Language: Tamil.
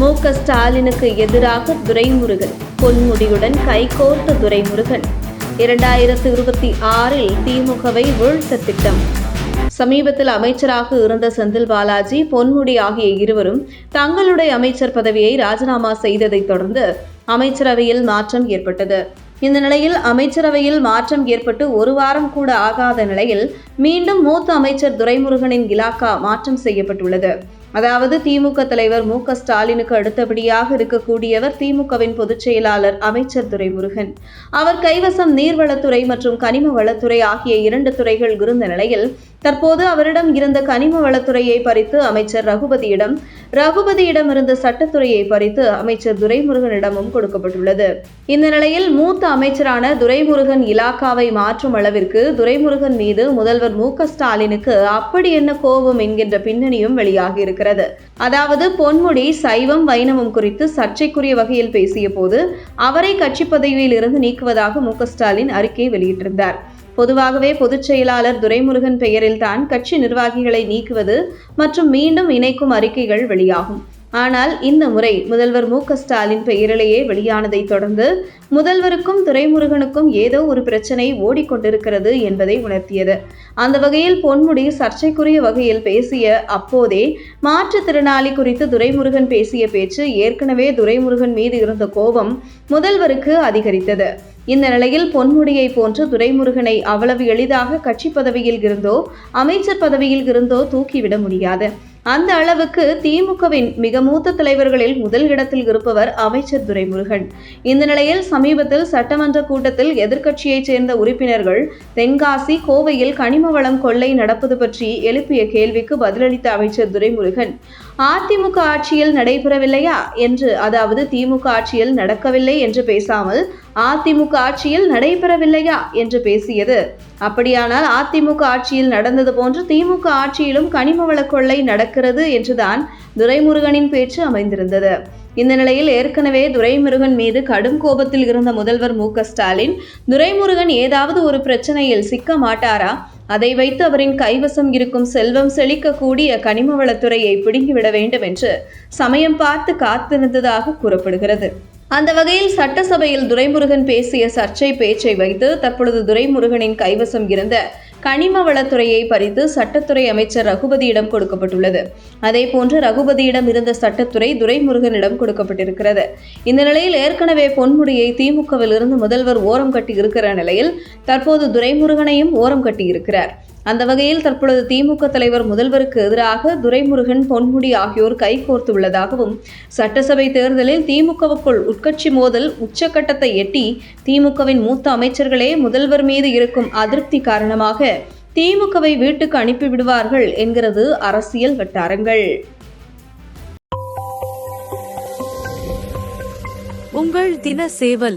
மு க ஸ்டாலினுக்கு எதிராக துரைமுருகன் பொன்முடியுடன் கைகோர்த்த துரைமுருகன். இரண்டாயிரத்து இருபத்தி ஆறில் திமுகவை வீழ்த்த திட்டம். சமீபத்தில் அமைச்சராக இருந்த செந்தில் பாலாஜி பொன்முடி ஆகிய இருவரும் தங்களுடைய அமைச்சர் பதவியை ராஜினாமா செய்ததைத் தொடர்ந்து அமைச்சரவையில் மாற்றம் ஏற்பட்டது. இந்த நிலையில் அமைச்சரவையில் மாற்றம் ஏற்பட்டு ஒரு வாரம் கூட ஆகாத நிலையில் மீண்டும் மூத்த அமைச்சர் துரைமுருகனின் இலாக்கா மாற்றம் செய்யப்பட்டுள்ளது. அதாவது திமுக தலைவர் மு க ஸ்டாலினுக்கு அடுத்தபடியாக இருக்கக்கூடியவர் திமுகவின் பொதுச் செயலாளர் அமைச்சர் துரைமுருகன். அவர் கைவசம் நீர்வளத்துறை மற்றும் கனிம வளத்துறை ஆகிய இரண்டு துறைகள் இருந்த நிலையில் தற்போது அவரிடம் இருந்த கனிம வளத்துறையை பறித்து அமைச்சர் ரகுபதியிடம் ரகுபதியிடம் இருந்த சட்டத்துறையை பறித்து அமைச்சர் துரைமுருகனிடமும் கொடுக்கப்பட்டுள்ளது. இந்த நிலையில் மூத்த அமைச்சரான துரைமுருகன் இலாக்காவை மாற்றும் அளவிற்கு துரைமுருகன் மீது முதல்வர் மு ஸ்டாலினுக்கு அப்படி என்ன கோபம் என்கின்ற பின்னணியும் வெளியாகி இருக்கிறது அதாவது பொன்முடி சைவம் வைணவம் குறித்து சர்ச்சைக்குரிய வகையில் பேசிய போது அவரை கட்சி பதவியில் இருந்து நீக்குவதாக மு ஸ்டாலின் அறிக்கை வெளியிட்டிருந்தார். பொதுவாகவே பொதுச் செயலாளர் துரைமுருகன் பெயரில்தான் கட்சி நிர்வாகிகளை நீக்குவது மற்றும் மீண்டும் இணைக்கும் அறிக்கைகள் வெளியாகும். ஆனால் இந்த முறை முதல்வர் மு ஸ்டாலின் பெயரிலேயே வெளியானதை தொடர்ந்து முதல்வருக்கும் துரைமுருகனுக்கும் ஏதோ ஒரு பிரச்சனை ஓடிக்கொண்டிருக்கிறது என்பதை உணர்த்தியது. அந்த வகையில் பொன்முடி சர்ச்சைக்குரிய வகையில் பேசிய அப்போதே மாற்றுத்திறனாளி குறித்து துரைமுருகன் பேசிய பேச்சு ஏற்கனவே துரைமுருகன் மீது இருந்த கோபம் முதல்வருக்கு அதிகரித்தது. இந்த நிலையில் பொன்முடியை போன்று துரைமுருகனை அவ்வளவு எளிதாக கட்சி பதவியில் இருந்தோ அமைச்சர் பதவியில் இருந்தோ தூக்கிவிட முடியாது. அந்த அளவுக்கு திமுகவின் மிக மூத்த தலைவர்களில் முதல் இடத்தில் இருப்பவர் அமைச்சர் துரைமுருகன். இந்த நிலையில் சமீபத்தில் சட்டமன்ற கூட்டத்தில் எதிர்க்கட்சியைச் சேர்ந்த உறுப்பினர்கள் தென்காசி கோவையில் கனிம வளம் கொள்ளை நடப்பது பற்றி எழுப்பிய கேள்விக்கு பதிலளித்த அமைச்சர் துரைமுருகன் அதிமுக ஆட்சியில் நடைபெறவில்லையா என்று அதாவது திமுக ஆட்சியில் நடக்கவில்லை என்று பேசாமல் அதிமுக ஆட்சியில் நடைபெறவில்லையா என்று பேசியது. அப்படியானால் அதிமுக ஆட்சியில் நடந்தது போன்று திமுக ஆட்சியிலும் கனிம வள கொள்ளை நடக்கிறது என்றுதான் துரைமுருகனின் பேச்சு அமைந்திருந்தது. இந்த நிலையில் ஏற்கனவே துரைமுருகன் மீது கடும் கோபத்தில் இருந்த முதல்வர் மு ஸ்டாலின் துரைமுருகன் ஏதாவது ஒரு பிரச்சனையில் சிக்க மாட்டாரா? அதை வைத்து அவரின் கைவசம் இருக்கும் செல்வம் செழிக்கக்கூடிய கனிம வளத்துறையை பிடுங்கிவிட வேண்டும் என்று சமயம் பார்த்து காத்திருந்ததாக கூறப்படுகிறது. அந்த வகையில் சட்டசபையில் துரைமுருகன் பேசிய சர்ச்சை பேச்சை வைத்து தற்பொழுது துரைமுருகனின் கைவசம் இருந்த கனிம வளத்துறையை பறித்து சட்டத்துறை அமைச்சர் ரகுபதியிடம் கொடுக்கப்பட்டுள்ளது. அதேபோன்று ரகுபதியிடம் இருந்த சட்டத்துறை துரைமுருகனிடம் கொடுக்கப்பட்டிருக்கிறது. இந்த நிலையில் ஏற்கனவே பொன்முடியை திமுகவில் இருந்து முதல்வர் ஓரம் கட்டி இருக்கிற நிலையில் தற்போது துரைமுருகனையும் ஓரம் கட்டியிருக்கிறார் அந்த வகையில் தற்பொழுது திமுக தலைவர் முதல்வருக்கு எதிராக துரைமுருகன் பொன்முடி ஆகியோர் கைகோர்த்து உள்ளதாகவும் சட்டசபை தேர்தலில் திமுகவுக்குள் உட்கட்சி மோதல் உச்சக்கட்டத்தை எட்டி திமுகவின் மூத்த அமைச்சர்களே முதல்வர் மீது இருக்கும் அதிருப்தி காரணமாக திமுகவை வீட்டுக்கு அனுப்பிவிடுவார்கள் என்கிறது அரசியல் வட்டாரங்கள். உங்கள் தின சேவல்